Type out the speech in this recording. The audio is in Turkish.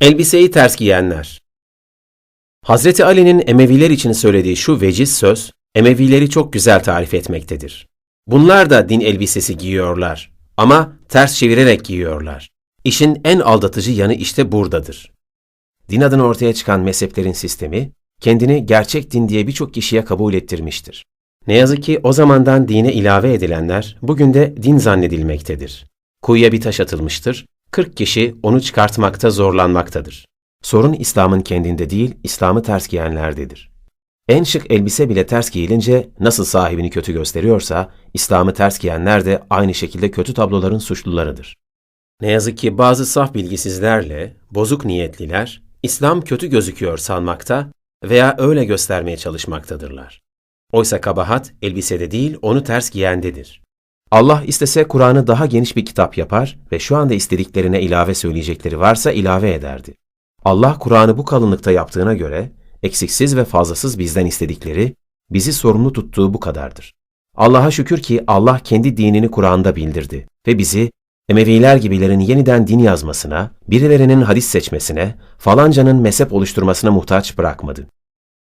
Elbiseyi ters giyenler. Hazreti Ali'nin Emeviler için söylediği şu veciz söz, Emevileri çok güzel tarif etmektedir. Bunlar da din elbisesi giyiyorlar ama ters çevirerek giyiyorlar. İşin en aldatıcı yanı işte buradadır. Din adına ortaya çıkan mezheplerin sistemi, kendini gerçek din diye birçok kişiye kabul ettirmiştir. Ne yazık ki o zamandan dine ilave edilenler bugün de din zannedilmektedir. Kuyuya bir taş atılmıştır, 40 kişi onu çıkartmakta zorlanmaktadır. Sorun İslam'ın kendinde değil, İslam'ı ters giyenlerdedir. En şık elbise bile ters giyilince nasıl sahibini kötü gösteriyorsa, İslam'ı ters giyenler de aynı şekilde kötü tabloların suçlularıdır. Ne yazık ki bazı saf bilgisizlerle, bozuk niyetliler, İslam kötü gözüküyor sanmakta veya öyle göstermeye çalışmaktadırlar. Oysa kabahat elbisede değil, onu ters giyendedir. Allah istese Kur'an'ı daha geniş bir kitap yapar ve şu anda istediklerine ilave söyleyecekleri varsa ilave ederdi. Allah Kur'an'ı bu kalınlıkta yaptığına göre, eksiksiz ve fazlasız bizden istedikleri, bizi sorumlu tuttuğu bu kadardır. Allah'a şükür ki Allah kendi dinini Kur'an'da bildirdi ve bizi Emeviler gibilerin yeniden din yazmasına, birilerinin hadis seçmesine, falancanın mezhep oluşturmasına muhtaç bırakmadı.